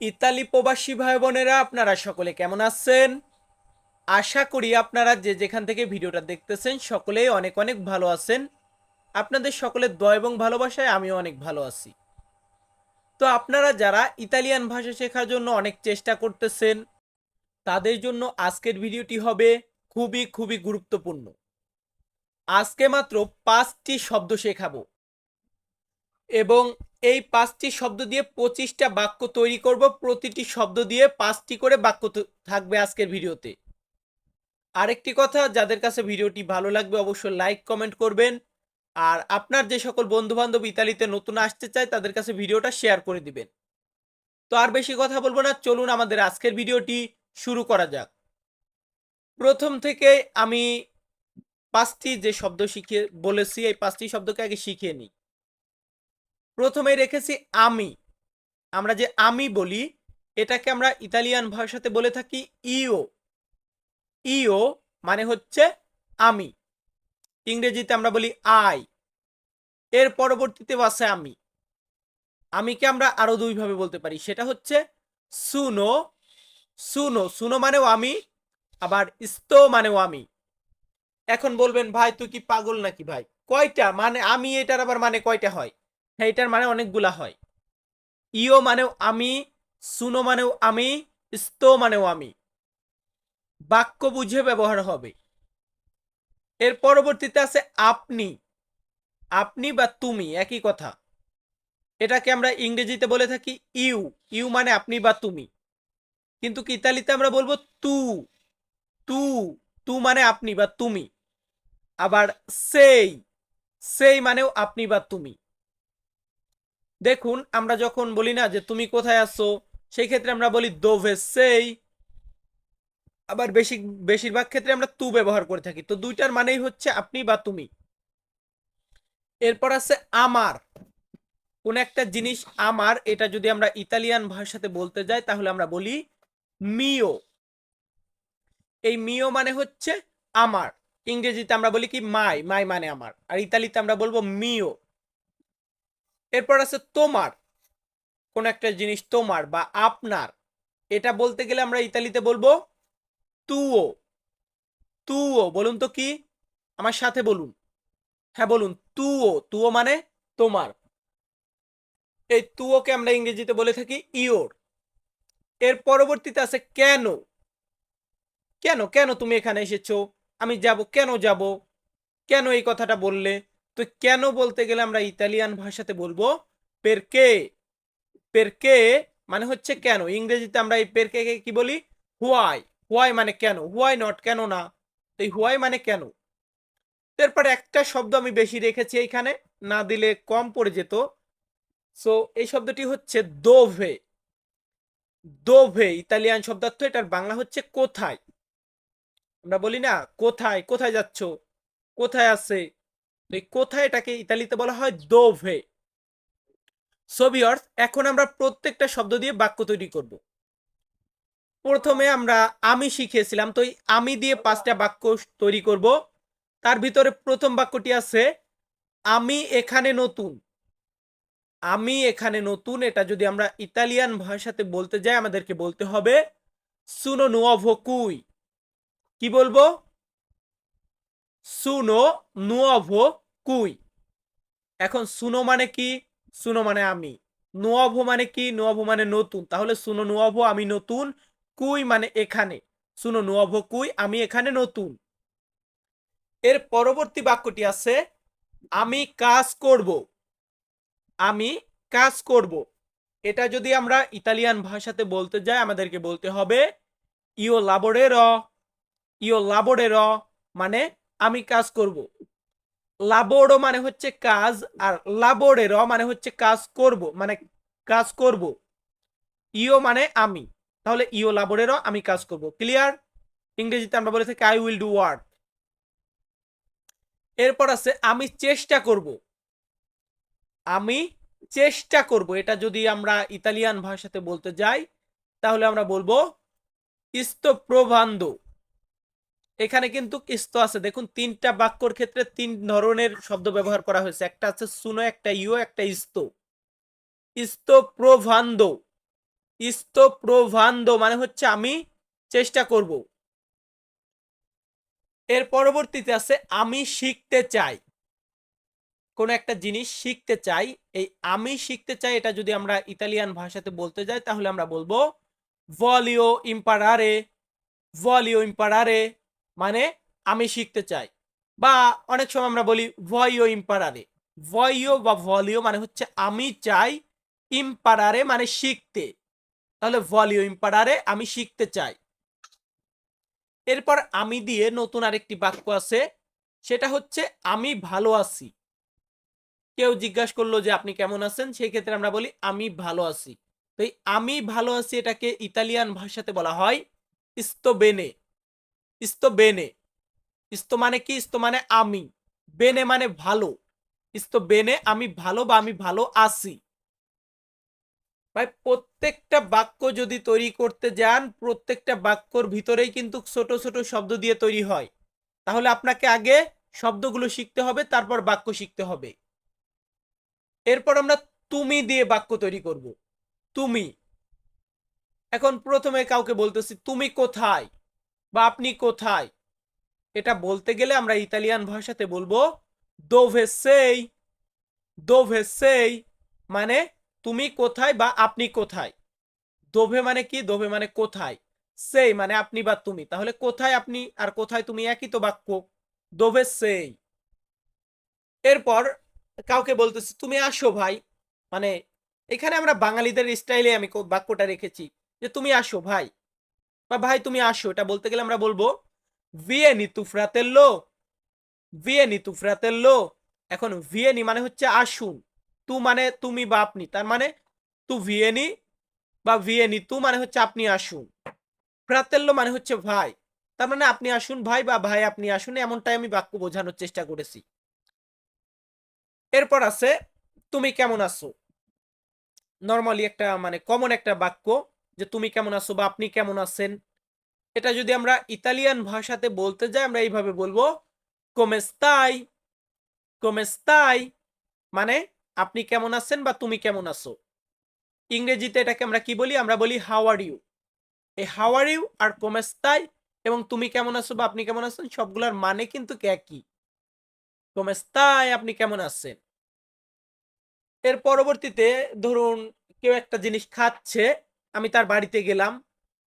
Italy প্রবাসী ভাই বোনেরা, আপনারা সকলে কেমন আছেন? আশা করি আপনারা যে যেখান থেকে ভিডিওটা দেখতেছেন সকলেই অনেক অনেক ভালো আছেন। আপনাদের সকলের দয় এবং ভালোবাসায় আমিও অনেক ভালো আছি। তো আপনারা যারা ইতালিয়ান ভাষা শেখার জন্য অনেক চেষ্টা করতেছেন, তাদের জন্য আজকের ভিডিওটি হবে খুবই খুবই গুরুত্বপূর্ণ। আজকে মাত্র পাঁচটি শব্দ শেখাবো। এবং এই পাঁচটি শব্দ দিয়ে পঁচিশটা বাক্য তৈরি করব। প্রতিটি শব্দ দিয়ে পাঁচটি করে বাক্য থাকবে আজকের ভিডিওতে। আরেকটি কথা, যাদের কাছে ভিডিওটি ভালো লাগবে অবশ্যই লাইক, কমেন্ট করবেন। আর আপনার যে সকল বন্ধু বান্ধব ইতালিতে নতুন আসতে চায়, তাদের কাছে ভিডিওটা শেয়ার করে দিবেন। তো আর বেশি কথা বলব না, চলুন আমাদের আজকের ভিডিওটি শুরু করা যাক। প্রথম থেকে আমি পাঁচটি যে শব্দ শিখিয়ে বলেছি, এই পাঁচটি শব্দকে আগে শিখিয়ে নিই। প্রথমে রেখেছি আমি। আমরা যে আমি বলি, এটাকে আমরা ইতালিয়ান ভাষাতে বলে থাকি ইও। ইও মানে হচ্ছে আমি। ইংরেজিতে আমরা বলি আই। এর পরবর্তীতে আছে আমি। আমিকে আমরা আরও দুইভাবে বলতে পারি। সেটা হচ্ছে সুনো সুনো সুনো মানেও আমি, আবার স্তো মানেও আমি। এখন বলবেন, ভাই, তুই কি পাগল নাকি ভাই? কয়টা? মানে আমি এটার আবার মানে কয়টা হয়? হ্যাঁ এটার মানে অনেকগুলা হয়। ইও মানেও আমি, সুনো মানেও আমি, স্তো মানেও আমি। বাক্য বুঝে ব্যবহার হবে। এর পরবর্তীতে আছে আপনি। আপনি বা তুমি, একই কথা। এটাকে আমরা ইংরেজিতে বলে থাকি ইউ। ইউ মানে আপনি বা তুমি। কিন্তু ইতালিতে আমরা বলব তু। তু তু মানে আপনি বা তুমি। আবার সেই সেই মানেও আপনি বা তুমি। দেখুন, আমরা যখন বলি না যে তুমি কোথায় আছো, সেই ক্ষেত্রে আমরা বলি দোভে সেই। আবার বেশি, বেশিরভাগ ক্ষেত্রে আমরা তু ব্যবহার করে থাকি। তো দুইটার মানেই হচ্ছে আপনি বা তুমি। এরপর আছে আমার। কোন একটা জিনিস আমার, এটা যদি আমরা ইতালিয়ান ভাষাতে বলতে যাই, তাহলে আমরা বলি মিও এই মিও মানে হচ্ছে আমার। ইংরেজিতে আমরা বলি কি মাই মাই মানে আমার। আর ইতালিতে আমরা বলব মিও এরপর আছে তোমার। কোন একটা জিনিস তোমার বা আপনার। এটা বলতে গেলে আমরা ইতালিতে বলব তুও। তুও, বলুন তো কি? আমার সাথে বলুন। হ্যাঁ বলুন। তুও তুও মানে তোমার। এই তুওকে আমরা ইংরেজিতে বলে থাকি ইওর। এর পরবর্তীতে আছে কেন। কেন কেন তুমি এখানে এসেছ? আমি যাব, কেন যাব? কেন এই কথাটা বললে? তো কেন বলতে গেলে আমরা ইতালিয়ান ভাষাতে বলব পেরকে পেরকে মানে হচ্ছে কেন? ইংরেজিতে আমরা এই পেরকে কি বলি? হোয়াই হোয়াই মানে কেন? হোয়াই নট কেন না? তো এই হোয়াই মানে কেন? এরপর একটা শব্দ আমি বেশি রেখেছি এইখানে, না দিলে কম পড়ে যেত। সো এই শব্দটি হচ্ছে দোভে দোভে ইতালিয়ান শব্দার্থ, এটার বাংলা হচ্ছে কোথায়? আমরা বলি না কোথায় কোথায় যাচ্ছ? কোথায় আছে? কোথায় এটাকে ইতালিতে বলা হয় দোভে সোভিয়র্স এখন আমরা প্রত্যেকটা শব্দ দিয়ে বাক্য তৈরি করব। প্রথমে আমরা আমি শিখিয়েছিলাম, তো আমি দিয়ে পাঁচটা বাক্য তৈরি করব। তার ভিতরে প্রথম বাক্যটি আছে, আমি এখানে নতুন। আমি এখানে নতুন, এটা যদি আমরা ইতালিয়ান ভাষাতে বলতে যাই, আমাদেরকে বলতে হবে সুনো নুয়োভো কুই কি বলব? সুনো নুয়োভো কুই। এখন সুনো মানে কি? সুনো মানে আমি। নুয়োভো মানে কি? নুয়োভো মানে নতুন। তাহলে সুনো নুয়োভো, আমি নতুন, কুই মানে এখানে। সুনো নুয়োভো কুই, আমি এখানে নতুন। এর পরবর্তী বাক্যটি আছে, আমি কাজ করব। আমি কাজ করব। এটা যদি আমরা ইতালিয়ান ভাষাতে বলতে যাই, আমাদেরকে বলতে হবে, ইও লাবোরের। ইও লাবোরের মানে আমি কাজ করব। লাবোরো মানে হচ্ছে কাজ আর লাবোরের মানে হচ্ছে কাজ করব মানে কাজ করব। ইও মানে আমি। তাহলে ইও লাবোরের আমি কাজ করব। ক্লিয়ার ইংরেজিতে আমরা বলে থাকি আই উইল ডু ওয়ার্ক এরপর আছে, আমি চেষ্টা করব। আমি চেষ্টা করব। এটা যদি আমরা ইতালিয়ান ভাষাতে বলতে যাই, তাহলে আমরা বলব ইস্তো এখানে কিন্তু ইস্তো আছে। দেখুন, তিনটা বাক্যর ক্ষেত্রে তিন ধরনের শব্দ ব্যবহার করা হয়েছে। একটা আছে সুনো, একটা ইও একটা ইস্ত। ইস্তো প্রভান্দ। ইস্ত প্রভান্দ মানে হচ্ছে আমি চেষ্টা করব। এর পরবর্তীতে আছে, আমি শিখতে চাই। কোনো একটা জিনিস শিখতে চাই। এই আমি শিখতে চাই, এটা যদি আমরা ইতালিয়ান ভাষাতে বলতে যাই, তাহলে আমরা বলব ভলিও ইম্পারারে ভলিও ইম্পারারে মানে আমি শিখতে চাই। বা অনেক সময় আমরা বলি ভয়ও ইম্পারারে। ভয়ও বা ভলিও মানে হচ্ছে আমি চাই ইম্পারারে মানে শিখতে। তাহলে ভলিও ইম্পারারে আমি শিখতে চাই। এরপর আমি দিয়ে নতুন আরেকটি বাক্য আছে, সেটা হচ্ছে আমি ভালো আছি। কেউ জিজ্ঞাসা করল যে আপনি কেমন আছেন? সেই ক্ষেত্রে আমরা বলি আমি ভালো আছি। তো আমি ভালো আছি এটাকে ইতালিয়ান ভাষাতে বলা হয় ইস্তো বেনে ইস্তো বেনে। ইস্তো মানে কি? ইস্তো মানে আমি। বেনে মানে ভালো। ইস্তো বেনে, আমি ভালো বা আমি ভালো আছি। ভাই, প্রত্যেকটা বাক্য যদি তৈরি করতে যান, প্রত্যেকটা বাক্যর ভিতরেই কিন্তু ছোট ছোট শব্দ দিয়ে তৈরি হয়। তাহলে আপনাকে আগে শব্দগুলো শিখতে হবে, তারপর বাক্য শিখতে হবে। এরপর আমরা তুমি দিয়ে বাক্য তৈরি করব। তুমি। এখন প্রথমে কাউকে বলতেছি, তুমি কোথায়? বা আপনি কোথায়? এটা বলতে গেলে আমরা ইতালিয়ান ভাষাতে বলব, দোভে সেই? দোভে সেই? মানে তুমি কোথায় বা আপনি কোথায়? দোভে মানে কি? দোভে মানে কোথায়? সেই মানে আপনি বা তুমি। তাহলে কোথায় আপনি আর কোথায় তুমি একই তো বাক্য। দোভে সেই। এরপর কাউকে বলতেছি, তুমি আসো ভাই। মানে এখানে আমরা বাঙালিদের স্টাইলে আমি বাক্যটা রেখেছি যে, তুমি আসো ভাই। বা ভাই তুমি আসো, এটা বলতে গেলে আমরা বলব, ভিয়েনি তু ফ্রাতেল্লো ভিয়েনি ফ্রাতেল্লো এখন ভিয়েনি মানে হচ্ছে আসুন তু মানে তুমি বা আপনি, তার মানে তু ভিয়েনি বা ভিয়েনি তু মানে হচ্ছে আপনি আসুন ফ্রাতেল্লো মানে হচ্ছে ভাই, তার মানে আপনি আসুন ভাই বা ভাই আপনি আসুন, এমনটাই আমি বাক্য বোঝানোর চেষ্টা করেছি। এরপর আছে, তুমি কেমন আছো? নর্মালি একটা মানে কমন একটা বাক্য যে, তুমি কেমন আছো বা আপনি কেমন আছেন? এটা যদি আমরা ইতালিয়ান ভাষাতে বলতে যাই, আমরা এইভাবে বলব কোমেস্তাই কোমেস্তাই মানে আপনি কেমন আছেন বা তুমি কেমন আছো? ইংরেজিতে এটাকে আমরা কি বলি? আমরা বলি হাওয়ার ইউ এই হাওয়ার ইউ আর কোমেস্তাই এবং তুমি কেমন আছো বা আপনি কেমন আছেন? সবগুলোর মানে কিন্তু একই। কোমেস্তাই আপনি কেমন আছেন? এর পরবর্তীতে ধরুন, কেউ একটা জিনিস খাচ্ছে আমি তার বাড়িতে গেলাম।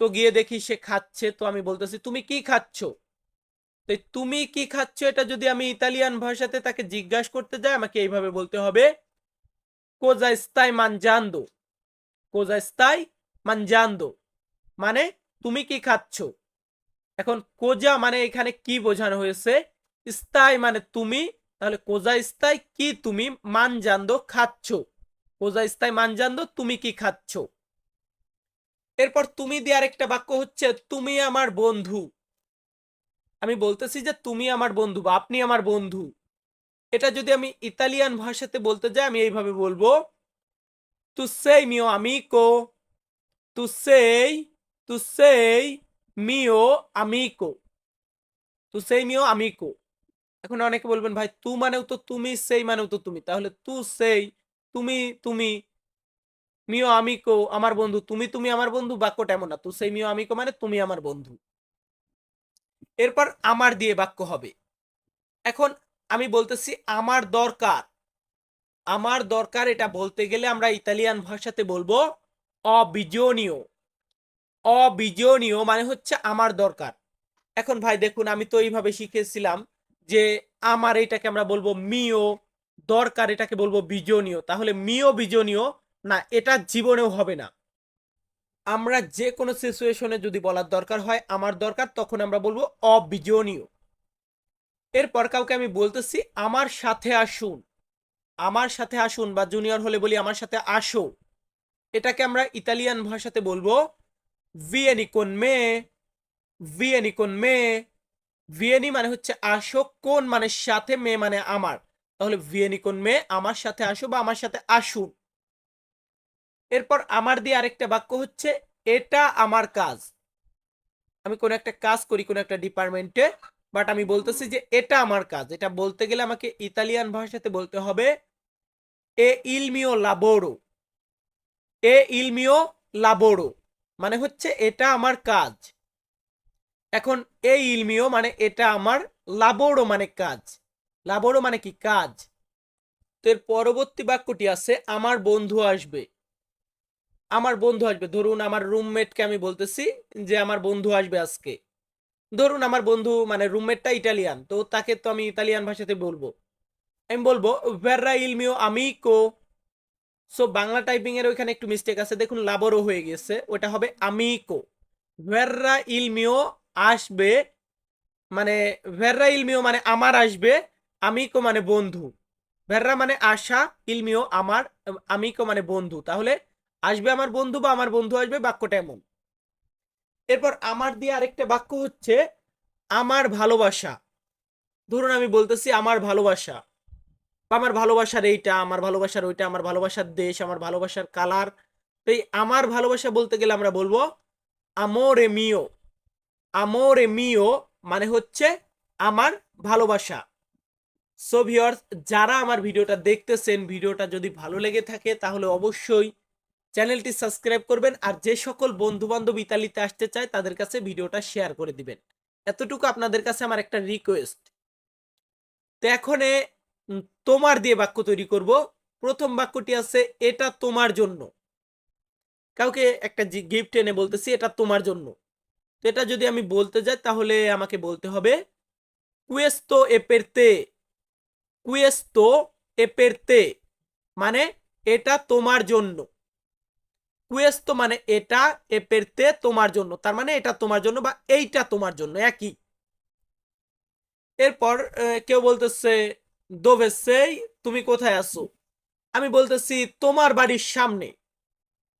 তো গিয়ে দেখি সে খাচ্ছে। তো আমি বলতেছি, তুমি কি খাচ্ছ? তো তুমি কি খাচ্ছ? এটা যদি আমি ইতালিয়ান ভাষাতে তাকে জিজ্ঞাসা করতে যাই, আমাকে এইভাবে বলতে হবে, কোজা স্তাই মানজান্দো? কোজা স্তাই মানজান্দো? মানে তুমি কি খাচ্ছ? এখন, কোজা মানে এখানে কি বোঝানো হয়েছে? স্তাই মানে তুমি, তাহলে কোজা স্তাই কি তুমি মানজান্দো খাচ্ছ? কোজা স্তাই মানজান্দো, তুমি কি খাচ্ছ? এরপর তুমি দিয়ে আরেকটা বাক্য হচ্ছে, তুমি আমার বন্ধু। আমি বলতেছি যে, তুমি আমার বন্ধু বা আপনি আমার বন্ধু। এটা যদি আমি ইতালিয়ান ভাষাতে বলতে যাই, আমি এইভাবে বলব তু সেই মিও আমিকো তু সেই তু সেই মিও আমিকো তু সেই মিও আমিকো এখন অনেকে বলবেন, ভাই, তু মানেও তো তুমি, সেই মানেও তো তুমি। তাহলে, তু সেই, তুমি তুমি মিও আমিকো আমার বন্ধু, তুমি তুমি আমার বন্ধু, বাক্যটা এমন না। তু সেই মিও আমিকো মানে তুমি আমার বন্ধু। এরপর আমার দিয়ে বাক্য হবে। এখন আমি বলতেছি আমার দরকার। আমার দরকার এটা বলতে গেলে আমরা ইতালিয়ান ভাষাতে বলব অবিজনীয়। অবিজনীয় মানে হচ্ছে আমার দরকার। এখন ভাই দেখুন, আমি তো এইভাবে শিখেছিলাম যে আমার এটাকে আমরা বলব মিও, দরকার এটাকে বলব বিজনীয়। তাহলে মিও বিজনীয় না, এটা জীবনেও হবে না। আমরা যে কোনো সিচুয়েশনে যদি বলার দরকার হয়, আমার দরকার, তখন আমরা বলব অবিজনীয়। এরপর কাউকে আমি বলতেছি, আমার সাথে আসুন। আমার সাথে আসুন বা জুনিয়র হলে বলি, আমার সাথে আসো। এটাকে আমরা ইতালিয়ান ভাষাতে বলব ভিয়েনি কোন মে ভিয়েনি কোন মে ভিয়েনি মানে হচ্ছে, আসো। কোন মানে সাথে, মে মানে আমার। তাহলে ভিয়েনি কোন মে আমার সাথে আসো বা, আমার সাথে আসুন। এরপর আমার দিয়ে আরেকটা বাক্য হচ্ছে, এটা আমার কাজ। আমি কোনো একটা কাজ করি, কোনো একটা ডিপার্টমেন্টে, বাট আমি বলতেছি যে, এটা আমার কাজ। এটা বলতে গেলে আমাকে ইতালিয়ান ভাষাতে বলতে হবে, এ ইলমিও লাবোরো। এ ইলমিও লাবোরো। মানে হচ্ছে, এটা আমার কাজ। এখন, এ ইলমিও মানে এটা আমার লাবোরো মানে কাজ। লাবোরো মানে কি? কাজ। তো এর পরবর্তী বাক্যটি আছে, আমার বন্ধু আসবে। আমার বন্ধু আসবে। ধরুন আমার রুমমেটকে আমি বলতেছি যে আমার বন্ধু আসবে আজকে। ধরুন আমার বন্ধু মানে রুমমেটটা ইটালিয়ান, তো তাকে তো আমি ইতালিয়ান ভাষাতে বলব। আমি বলব ভেররা ইলমিও আমিকো সো বাংলা টাইপিং এর ওইখানে একটু মিস্টেক আছে। দেখুন লাবরও হয়ে গেছে। ওটা হবে আমিকো ভেররা ইলমিও আসবে? মানে ভেররা ইলমিও মানে আমার আসবে আমিকো মানে বন্ধু। ভেররা মানে আশা ইলমিও আমার আমিকো মানে বন্ধু। তাহলে আসবে আমার বন্ধু বা আমার বন্ধু আসবে, বাক্যটা এমন। এরপর আমার দিয়ে আরেকটা বাক্য হচ্ছে, আমার ভালোবাসা। ধরুন আমি বলতেছি, আমার ভালোবাসা। বা, আমার ভালোবাসার এইটা, আমার ভালোবাসার ওইটা, আমার ভালোবাসার দেশ, আমার ভালোবাসার কালার। তো এই আমার ভালোবাসা বলতে গেলে আমরা বলব, আমোরে মিও। আমোরে মিও মানে হচ্ছে, আমার ভালোবাসা। সো যারা আমার ভিডিওটা দেখতেছেন, ভিডিওটা যদি ভালো লেগে থাকে, তাহলে অবশ্যই চ্যানেলটি সাবস্ক্রাইব করবেন আর যে সকল বন্ধু বান্ধব ইতালিতে আসতে চায় তাদের কাছে ভিডিওটা শেয়ার করে দিবেন। এতটুকু আপনাদের কাছে আমার একটা রিকোয়েস্ট তো এখন তোমার দিয়ে বাক্য তৈরি করব। প্রথম বাক্যটি আছে, এটা তোমার জন্য। কাউকে একটা গিফট এনে বলতেছি, এটা তোমার জন্য। তো এটা যদি আমি বলতে যাই, তাহলে আমাকে বলতে হবে কুয়েস্তো এপেরতে কুয়েস্তো এপেরতে মানে এটা তোমার জন্য। কুয়েস্তো মানে এটা এপেরতে তোমার জন্য। তার মানে এটা তোমার জন্য বা এইটা তোমার জন্য, একই। এরপর কেউ বলতেছে দোভেসেই তুমি কোথায় আছো? আমি বলতেছি, তোমার বাড়ির সামনে।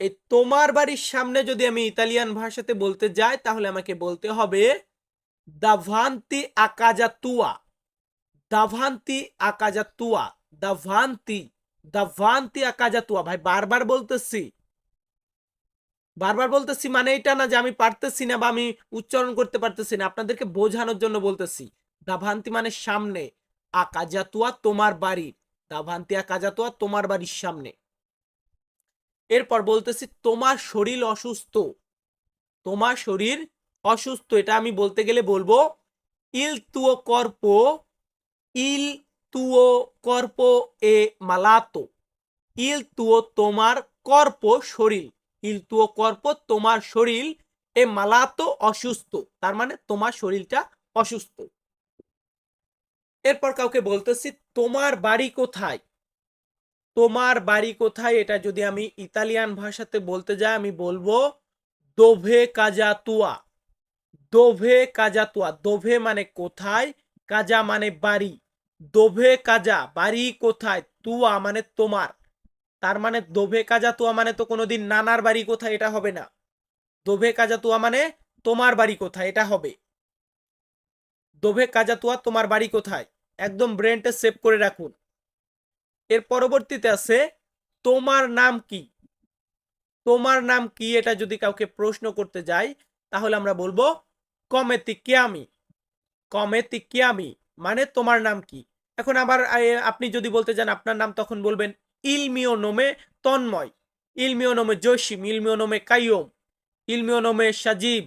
এই তোমার বাড়ির সামনে যদি আমি ইতালিয়ান ভাষাতে বলতে যাই, তাহলে আমাকে বলতে হবে, দাভান্তি আকাজা তুয়া দাভান্তি আকাজা তুয়া দাভান্তি। দাভান্তি আকাজা তুয়া ভাই, বারবার বলতেছি। বারবার বলতেছি মানে এটা না যে আমি পারতেছি না বা আমি উচ্চারণ করতে পারতেছি না, আপনাদেরকে বোঝানোর জন্য বলতেছি। দাভান্তি মানে সামনে, আকাজাতুয়া তোমার বাড়ির দাভান্তি, আকাজাতুয়া তোমার বাড়ির সামনে। এরপর বলতেছি তোমার শরীর অসুস্থ। তোমার শরীর অসুস্থ, এটা আমি বলতে গেলে বলব, ইল তুও কর্প, ইল তুও কর্প এ মালাতো। ইল তুও তোমার কর্প শরীর। ইল তুও কর্প তোমার শরীর এ মালাতো অসুস্থ। তার মানে তোমার শরীরটা অসুস্থ। এরপর কাউকে বলতেছি, তোমার বাড়ি কোথায়? তোমার বাড়ি কোথায়? এটা যদি আমি ইতালিয়ান ভাষাতে বলতে যাই, আমি বলব, দোভে কাজাতুয়া। দোভে কাজাতুয়া। দোভে মানে কোথায়? কাজা মানে বাড়ি। দোভে কাজা। বাড়ি কোথায়? তুয়া মানে তোমার। তার মানে দোভে কাজা তুয়া মানে তো কোনোদিন নানার বাড়ি কোথায়, এটা হবে না। দোভে কাজা তুয়া মানে তোমার বাড়ি কোথায়, এটা হবে। দোভে কাজা তুয়া তোমার বাড়ি কোথায়, একদম ব্রেনটা সেভ করে রাখুন। এর পরবর্তীতে আছে, তোমার নাম কি? তোমার নাম কি? এটা যদি কাউকে প্রশ্ন করতে যাই তাহলে আমরা বলব কমেতি কিয়ামি কমেতি কিয়ামি মানে তোমার নাম কি? এখন আবার আপনি যদি বলতে যান, আপনার নাম তখন বলবেন। ইলমিও নোমে তন্ময় ইলমিও নোমে জসিম ইলমিও নোমে কাইয়ম ইলমিও নোমে সাজিব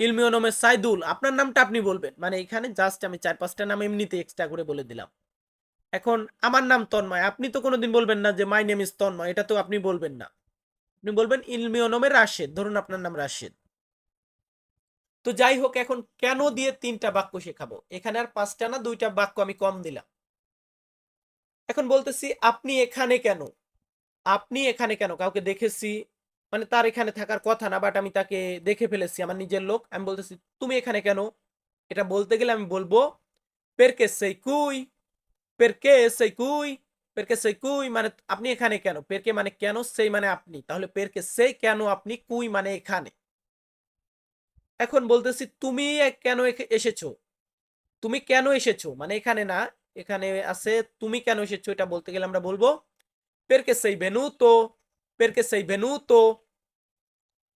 ইলমিও নোমে সাইদুল। আপনার নামটা আপনি বলবেন। মানে এখানে জাস্ট আমি চার, পাঁচটা নাম এমনিতে এক্সট্রা করে বলে দিলাম। এখন আমার নাম তন্ময়। আপনি তো কোনোদিন বলবেন না যে মাই নেম ইজ তন্ময়। এটা তো আপনি বলবেন না। আপনি বলবেন ইলমিও নোমে রাশেদ। ধরুন আপনার নাম রাশেদ। তো যাই হোক, এখন কেন দিয়ে তিনটা বাক্য শেখাবো? এখানে আর পাঁচটা না, দুইটা বাক্য আমি কম দিলাম। এখন বলতেছি, আপনি এখানে কেন? আপনি এখানে কেন? কাউকে দেখেছি? মানে তার এখানে থাকার কথা না বাট আমি তাকে দেখে ফেলেছি, আমার নিজের লোক। আমি বলতেছি, তুমি এখানে কেন? এটা বলতে গেলে আমি বলব পেরকে সেই কুই? পেরকে সেই কুই? পেরকে সেই কুই? মানে আপনি এখানে কেন? পেরকে মানে কেন সেই মানে আপনি? তাহলে পেরকে সেই কেন আপনি? কুই মানে এখানে? এখন বলতেছি, তুমি কেন এসেছ? তুমি কেন এসেছ? মানে এখানে না এখানে আছে, তুমি কেন এসেছ? এটা বলতে গেলে আমরা বলব, পেরকে সেই ভেনু তো, পেরকে সেই venuto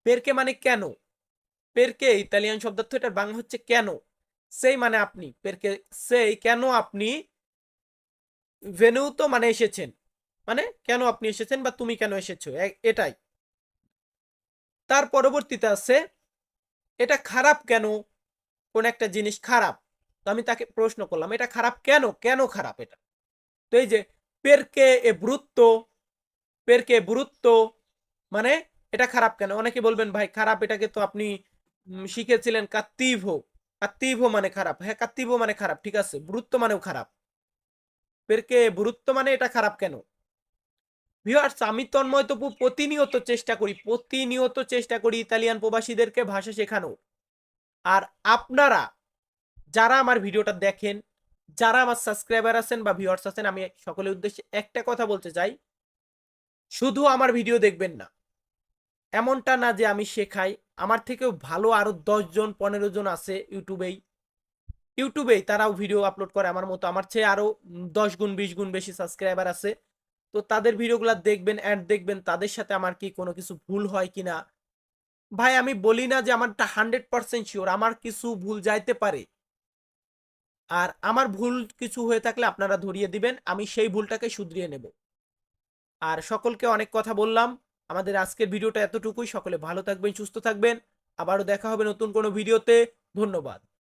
পেরকে মানে কেন? পেরকে ইতালিয়ান শব্দার্থ এটার বাংলা হচ্ছে কেন? সেই মানে আপনি। পেরকে সেই কেন আপনি? ভেনু তো মানে এসেছেন। মানে কেন আপনি এসেছেন বা তুমি কেন এসেছ? এটাই। তার পরবর্তীতে আছে, এটা খারাপ কেন? কোন একটা জিনিস খারাপ। তো আমি তাকে প্রশ্ন করলাম, এটা খারাপ কেন? কেন খারাপ এটা? তো এই যে পেরকে এ ব্রুত্ব? পেরকে ব্রুত্ব? মানে এটা খারাপ কেন? অনেকে বলবেন, ভাই, খারাপ এটাকে তো আপনি শিখেছিলেন কাত্তিভ কাত্তিভ মানে খারাপ। হ্যাঁ কাত্তিভ মানে খারাপ, ঠিক আছে। ব্রুত্ব মানেও খারাপ। পেরকে ব্রুত্ব মানে এটা খারাপ কেন? ভিউয়ার্স, আমি তন্ময় তপু প্রতিনিয়ত চেষ্টা করি, প্রতিনিয়ত চেষ্টা করি ইতালিয়ান প্রবাসীদেরকে ভাষা শেখানো আর আপনারা যারা আমার ভিডিওটা দেখেন যারা আমার সাবস্ক্রাইবার আছেন বা ভিউয়ার্স আছেন আমি সকলের উদ্দেশ্যে একটা কথা বলতে চাই। শুধু আমার ভিডিও দেখবেন না। এমনটা না যে আমি শেখাই। আমার থেকেও ভালো আরও দশ জন পনেরো জন আছে ইউটিউবেই। ইউটিউবেই তারাও ভিডিও আপলোড করে। আমার মতো আমার চেয়ে আরও উম, দশ গুণ বিশ গুণ বেশি সাবস্ক্রাইবার আছে। তো তাদের ভিডিওগুলো দেখবেন অ্যাড দেখবেন তাদের সাথে আমার কি কোনো কিছু ভুল হয় কি না? ভাই আমি বলি না যে আমারটা হান্ড্রেড পার্সেন্ট শিওর আমার কিছু ভুল যাইতে পারে। আর আমার ভুল কিছু হয়ে থাকলে আপনারা ধরিয়ে দিবেন, আমি সেই ভুলটাকে শুধরিয়ে নেব। আর সকলকে অনেক কথা বললাম, আমাদের আজকের ভিডিওটা এতটুকুই, সকলে ভালো থাকবেন, সুস্থ থাকবেন, আবারও দেখা হবে নতুন কোনো ভিডিওতে, ধন্যবাদ।